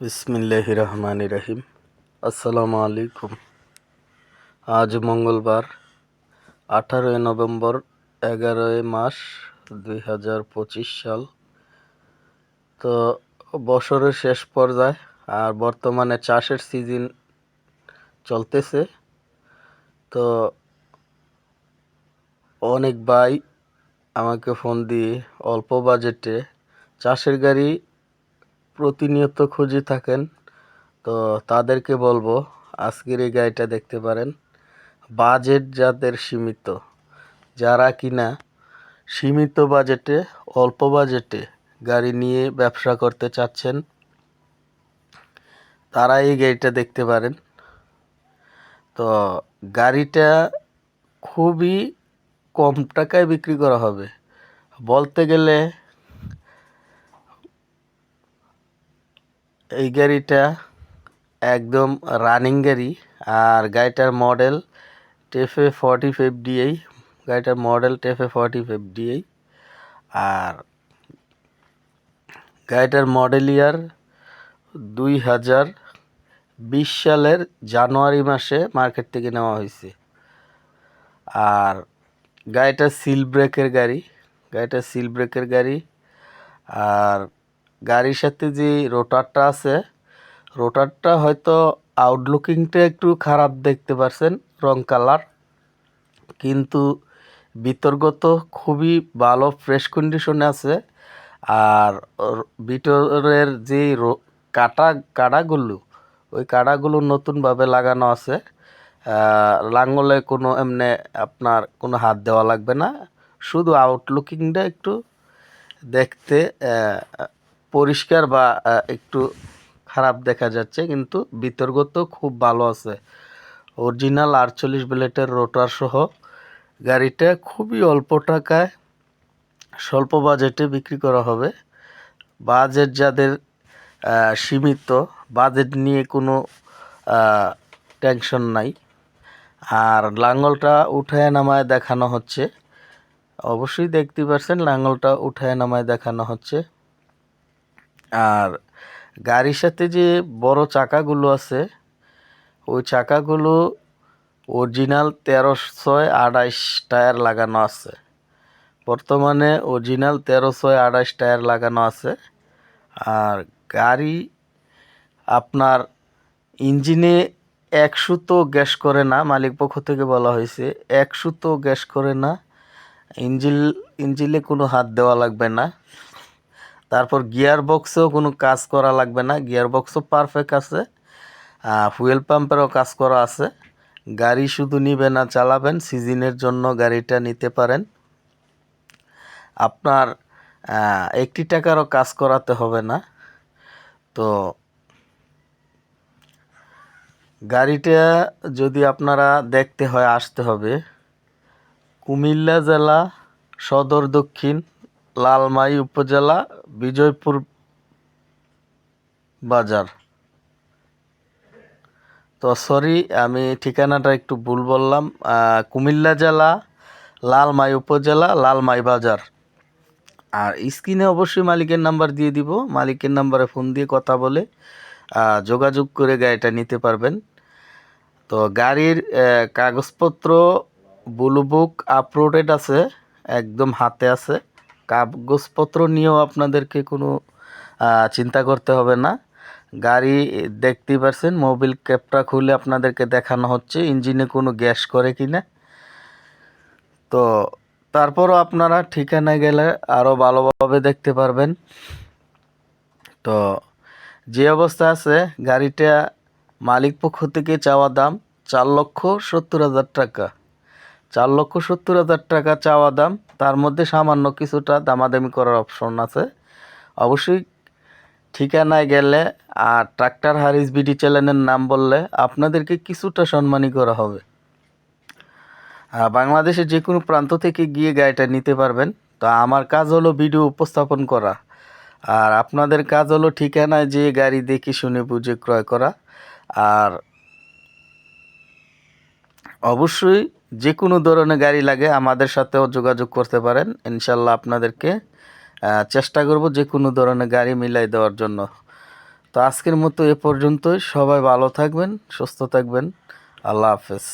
বিসমিল্লাহ রহমান রহিম। আসসালামু আলাইকুম। আজ মঙ্গলবার, আঠারোই নভেম্বর, এগারোই মাস দুই হাজার পঁচিশ সাল। তো বছরের শেষ পর্যায়ে, আর বর্তমানে চাষের সিজন চলতেছে। তো অনেক ভাই আমাকে ফোন দিয়ে অল্প বাজেটে চাষের গাড়ি প্রতিনিয়ত খুঁজে থাকেন। তো তাদেরকে বলব, আজকের এই গাড়িটা দেখতে পারেন। বাজেট যাদের সীমিত, যারা কিনা সীমিত বাজেটে, অল্প বাজেটে গাড়ি নিয়ে ব্যবসা করতে চাচ্ছেন, তারা এই গাড়িটা দেখতে পারেন। তো গাড়িটা খুবই কম টাকায় বিক্রি করা হবে। বলতে গেলে এই গাড়িটা একদম রানিং গাড়ি আর গাড়িটার model TAFE forty five DI গাড়িটার model TAFE forty five DI আর গাড়িটার মডেল ইয়ার দুই হাজার বিশ সালের জানুয়ারি মাসে মার্কেট থেকে নেওয়া হয়েছে। আর গাড়িটা সিল ব্রেকের গাড়ি, গাড়িটা সিল ব্রেকের গাড়ি। আর গাড়ির সাথে যে রোটারটা আছে রোটারটা হয়তো আউটলুকিংটা একটু খারাপ দেখতে পারছেন, রং কালার কিন্তু বিতর্গত খুবই ভালো ফ্রেশ কন্ডিশনে আছে। আর ভিতরের যে কাটা কাটাগুলো ওই কাটাগুলো নতুনভাবে লাগানো আছে। লাঙ্গলে কোনো এমনি আপনার কোনো হাত দেওয়া লাগবে না। শুধু আউটলুকিংটা একটু দেখতে পরিষ্কার বা একটু খারাপ দেখা যাচ্ছে, কিন্তু বিতর্গত খুব ভালো আছে। অরিজিনাল আটচল্লিশ ব্লেটের রোটার সহ গাড়িটা খুবই অল্প টাকায় স্বল্প বাজেটে বিক্রি করা হবে। বাজেট যাদের সীমিত, বাজেট নিয়ে কোনো টেনশন নাই। আর লাঙ্গলটা উঠায় নামায় দেখানো হচ্ছে। অবশ্যই দেখতে পাচ্ছেন লাঙ্গলটা উঠায় নামায় দেখানো হচ্ছে। আর গাড়ির সাথে যে বড় চাকাগুলো আছে, ওই চাকাগুলো অরিজিনাল তেরো ছয় আড়াইশ টায়ার লাগানো আছে। বর্তমানে অরিজিনাল তেরো ছয় আড়াইশ টায়ার লাগানো আছে। আর গাড়ি আপনার ইঞ্জিনে এক সুতো গ্যাস করে না, মালিক পক্ষ থেকে বলা হয়েছে এক সুতো গ্যাস করে না। ইঞ্জিল, ইঞ্জিলে কোনো হাত দেওয়া লাগবে না। তারপর গিয়ার বক্সেও কোনো কাজ করা লাগবে না। গিয়ার বক্সও পারফেক্ট আছে ফুয়েল পাম্পেরও কাজ করা আছে। গাড়ি শুধু নিবে না, চালাবেন, সিজনের জন্য গাড়িটা নিতে পারেন। আপনার একটি টাকারও কাজ করাতে হবে না। তো, গাড়িটা যদি আপনারা দেখতে হয়, আসতে হবে। কুমিল্লা জেলা সদর দক্ষিণ। লালমাই উপজেলা, বিজয়পুর বাজার। তো সরি আমি ঠিকানাটা একটু ভুল বললাম। কুমিল্লা জেলা, লালমাই উপজেলা, লালমাই বাজার। আর স্ক্রিনে অবশ্যই মালিকের নাম্বার দিয়ে দিব। মালিকের নাম্বারে ফোন দিয়ে কথা বলে যোগাযোগ করে গাড়িটা নিতে পারবেন। তো গাড়ির কাগজপত্র ব্লু বুক আপলোডেড আছে, একদম হাতে আছে। কাগজপত্র নিয়েও আপনাদেরকে কোনো চিন্তা করতে হবে না। গাড়ি দেখতেই পারছেন, মোবিল ক্যাপটা খুলে আপনাদেরকে দেখানো হচ্ছে, ইঞ্জিনে কোনো গ্যাস করে কি না। তো তারপরও আপনারা ঠিকানায় গেলে আরও ভালোভাবে দেখতে পারবেন। তো যে অবস্থা আছে, গাড়িটা মালিক পক্ষ থেকে চাওয়া দাম চার লক্ষ সত্তর হাজার টাকা। চার লক্ষ সত্তর হাজার টাকা চাওয়া দাম, তার মধ্যে সামান্য কিছুটা দামাদামি করার অপশন আছে। অবশ্যই ঠিকানায় গেলে আর ট্রাক্টর হারিস বিডি চ্যানেলের নাম বললে আপনাদেরকে কিছুটা সম্মানী করা হবে। বাংলাদেশের যে কোনো প্রান্ত থেকে গিয়ে গাড়িটা নিতে পারবেন। তো আমার কাজ হলো ভিডিও উপস্থাপন করা। আর আপনাদের কাজ হলো ঠিকানায় যে গাড়ি দেখে শুনে বুঝে ক্রয় করা। আর অবশ্যই যে কোনো ধরনের গাড়ি লাগে আমাদের সাথেও যোগাযোগ করতে পারেন। ইনশাল্লাহ আপনাদেরকে চেষ্টা করব যে কোনো ধরনের গাড়ি মিলাই দেওয়ার জন্য। তো আজকের মতো এ পর্যন্তই। সবাই ভালো থাকবেন, সুস্থ থাকবেন। আল্লাহ হাফেজ।